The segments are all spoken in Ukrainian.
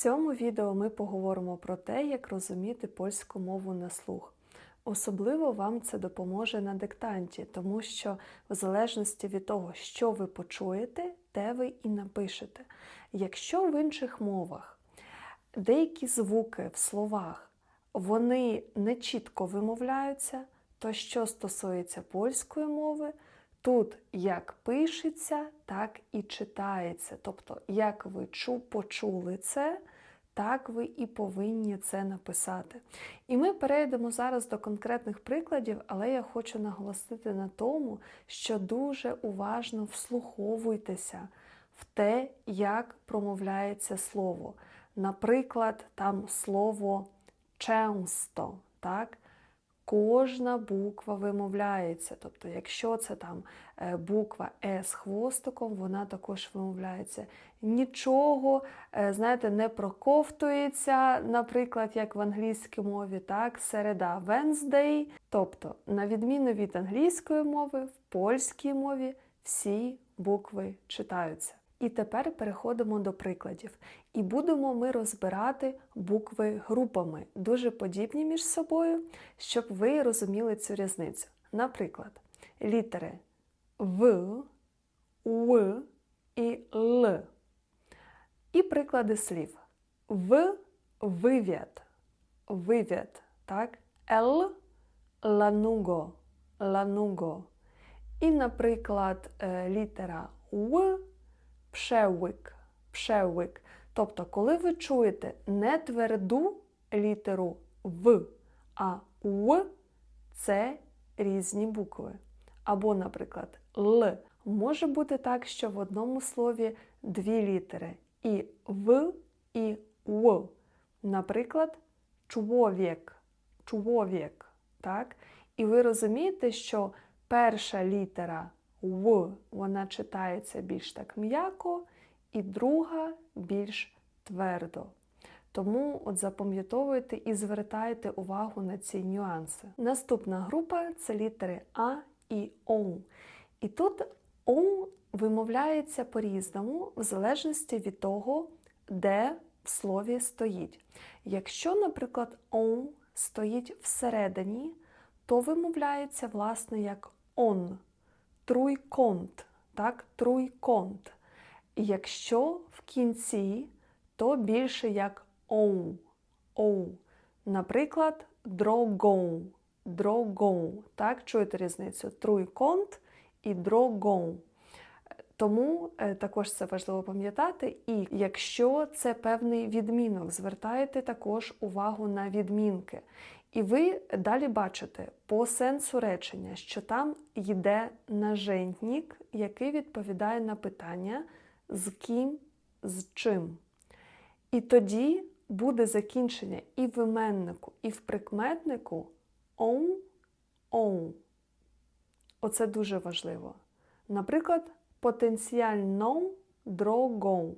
цьому відео ми поговоримо про те, як розуміти польську мову на слух. Особливо вам це допоможе на диктанті, тому що в залежності від того, що ви почуєте, те ви і напишете. Якщо в інших мовах деякі звуки в словах вони не чітко вимовляються, то що стосується польської мови, тут як пишеться, так і читається. Тобто, як ви чу, почули це, так ви і повинні це написати. І ми перейдемо зараз до конкретних прикладів, але я хочу наголосити на тому, що дуже уважно вслуховуйтеся в те, як промовляється слово. Наприклад, там слово часто, так? Кожна буква вимовляється. Тобто, якщо це там е, буква Е з хвостиком, вона також вимовляється. Нічого, е, знаєте, не проковтується, наприклад, як в англійській мові, так, середа Wednesday. Тобто, на відміну від англійської мови, в польській мові всі букви читаються. І тепер переходимо до прикладів. І будемо ми розбирати букви групами, дуже подібні між собою, щоб ви розуміли цю різницю. Наприклад, літери В, В і Л. І приклади слів. В вивід, вивід, так? Л лануго, лануго. І, наприклад, е, літера В пшевик, пшевик. Тобто, коли ви чуєте не тверду літеру В, а В, це різні букви. Або, наприклад, Л. Може бути так, що в одному слові дві літери і В, і В. Наприклад, чоловік, чоловік. Так? І ви розумієте, що перша літера В, вона читається більш так м'яко, і друга більш твердо. Тому от запам'ятовуйте і звертайте увагу на ці нюанси. Наступна група це літери А і О. І тут О вимовляється по-різному, в залежності від того, де в слові стоїть. Якщо, наприклад, О стоїть всередині, то вимовляється, власне, як он, труйконт, так, труйконт. І якщо в кінці, то більше як оу, оу. Наприклад, дрогоу, дрогоу. Так, чуєте різницю? Труйконт і дрогоу. Тому е, також це важливо пам'ятати. І якщо це певний відмінок, звертайте також увагу на відмінки. І ви далі бачите по сенсу речення, що там йде нажентник, який відповідає на питання з ким, з чим. І тоді буде закінчення і в іменнику, і в прикметнику оу, оу. Оце дуже важливо. Наприклад, потенціально дрогоу.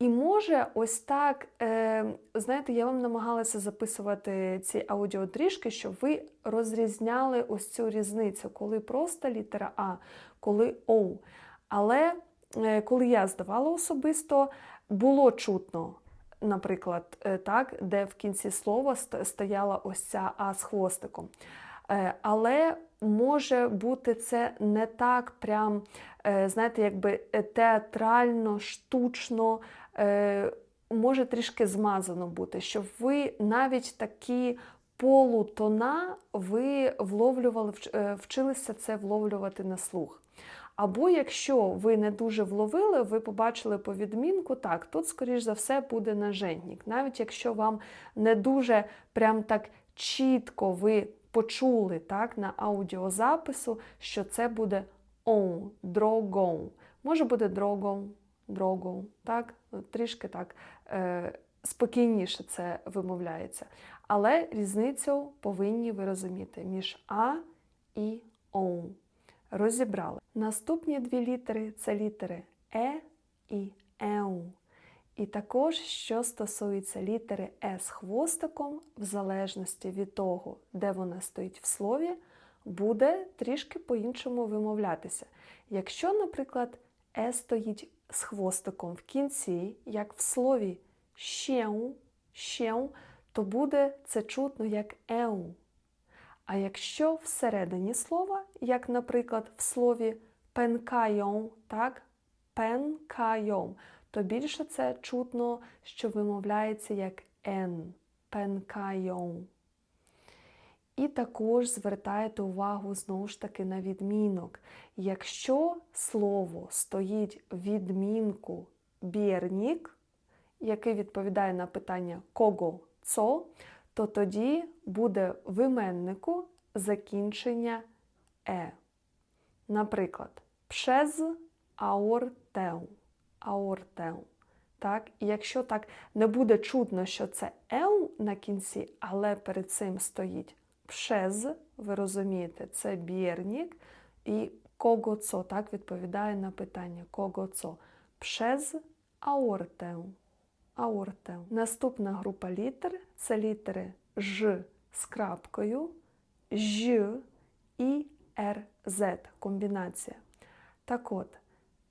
І може, ось так, е, знаєте, я вам намагалася записувати ці аудіотрішки, щоб ви розрізняли ось цю різницю, коли просто літера А, коли О. Але е, коли я здавала особисто, було чутно, наприклад, е, так, де в кінці слова стояла ось ця А з хвостиком. Е, але може бути це не так прям, е, знаєте, якби театрально, штучно, може трішки змазано бути, щоб ви навіть такі полутона ви вловлювали, вчилися це вловлювати на слух. Або якщо ви не дуже вловили, ви побачили по відмінку, так, тут, скоріш за все, буде нажентник. Навіть якщо вам не дуже прям так чітко ви почули так, на аудіозапису, що це буде оу, дрогоу. Може бути дрогоу, дрогоу, так? Трішки так е, спокійніше це вимовляється. Але різницю повинні ви розуміти між А і Оу. Розібрали. Наступні дві літери це літери Е і Еу. І також, що стосується літери Е з хвостиком, в залежності від того, де вона стоїть в слові, буде трішки по-іншому вимовлятися. Якщо, наприклад, Е стоїть з хвостиком в кінці, як в слові się, się, то буде це чутно як еу. А якщо всередині слова, як, наприклад, в слові пенкайон, так, пенкайон, то більше це чутно, що вимовляється як ен, пенкайон. І також звертайте увагу знову ж таки на відмінок. Якщо слово стоїть в відмінку бірнік, який відповідає на питання кого цо, то тоді буде в іменнику закінчення е. Наприклад, пшез аортеу. аортеу. Так? І якщо так не буде чутно, що це еу на кінці, але перед цим стоїть пшез, ви розумієте, це бірнік, і кого цо, так відповідає на питання кого цо. Пшез аортеу. Аортеу. Наступна група літер це літери Ж з крапкою, Ж і РЗ комбінація. Так от,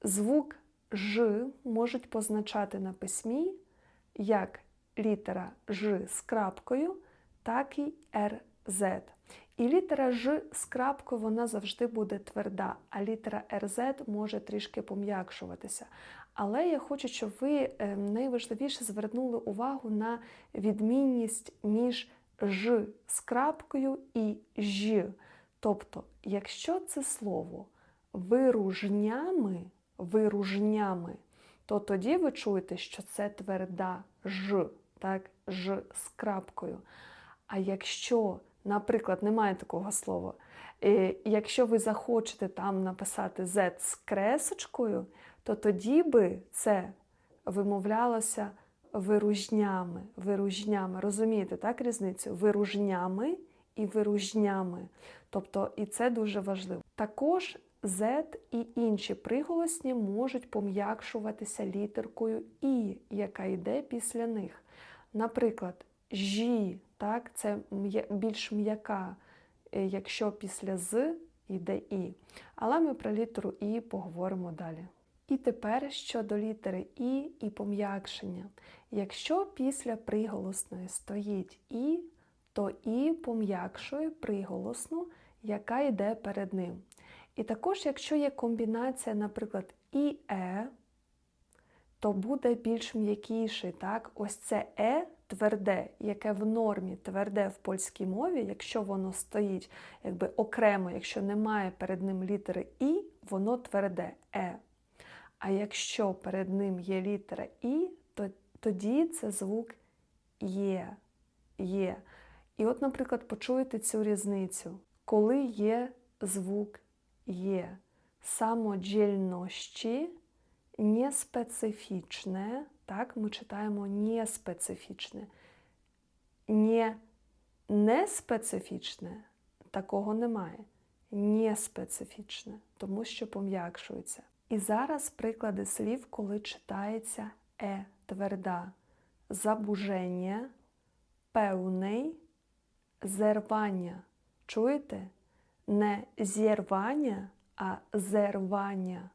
звук Ж можуть позначати на письмі як літера Ж з крапкою, так і РЗ. І літера Ж з крапкою вона завжди буде тверда, а літера РЗ може трішки пом'якшуватися. Але я хочу, щоб ви найважливіше звернули увагу на відмінність між Ж з крапкою і Ж. Тобто, якщо це слово виружнями, виружнями, то тоді ви чуєте, що це тверда Ж, так, Ж з крапкою. А якщо, наприклад, немає такого слова, якщо ви захочете там написати Z з кресочкою, то тоді би це вимовлялося виружнями. виружнями. Розумієте, так, різницю? Виружнями і виружнями. Тобто, і це дуже важливо. Також Z і інші приголосні можуть пом'якшуватися літеркою І, яка йде після них. Наприклад, жі, так, це більш м'яка, е, якщо після з йде І. Але ми про літеру І поговоримо далі. І тепер щодо літери І і пом'якшення. Якщо після приголосної стоїть І, то І пом'якшує приголосну, яка йде перед ним. І також, якщо є комбінація, наприклад, і Е, то буде більш м'якіший. так? Ось це Е тверде, яке в нормі тверде в польській мові, якщо воно стоїть якби окремо, якщо немає перед ним літери І, воно тверде Е. А якщо перед ним є літера І, то тоді це звук є. є. І от, наприклад, почуєте цю різницю, коли є звук є самодільності неспецифічне, так, ми читаємо неспецифічне. Не неспецифічне такого немає. Неспецифічне, тому що пом'якшується. І зараз приклади слів, коли читається е тверда, забуження, певний, зервання. Чуєте? Не зірвання, а зервання.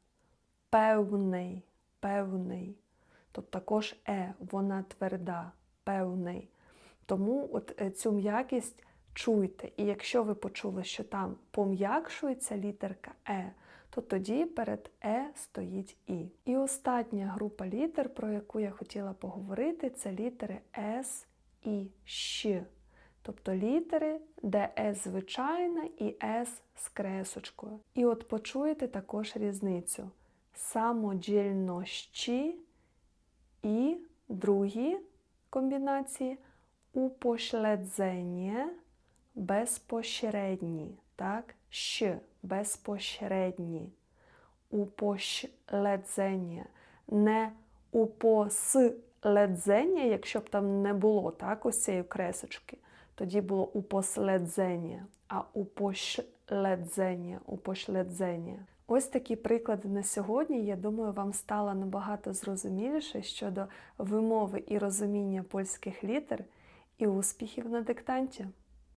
Певний, певний. Тобто також е, вона тверда, певний. Тому от е, цю м'якість чуйте. І якщо ви почули, що там пом'якшується літерка Е, то тоді перед Е стоїть І. І остання група літер, про яку я хотіла поговорити, це літери С і Щ. Тобто літери, де С звичайна і С з кресочкою. І от почуєте також різницю. Самодільнощі і другі комбінації упошледзення безпосередні. Так? Щ безпосередні. Упошледзення. Не упоследзення, якщо б там не було так, ось цієї кресочки тоді було упоследзення, а упошледзення, упошледзення. Ось такі приклади на сьогодні. Я думаю, вам стало набагато зрозуміліше щодо вимови і розуміння польських літер і успіхів на диктанті.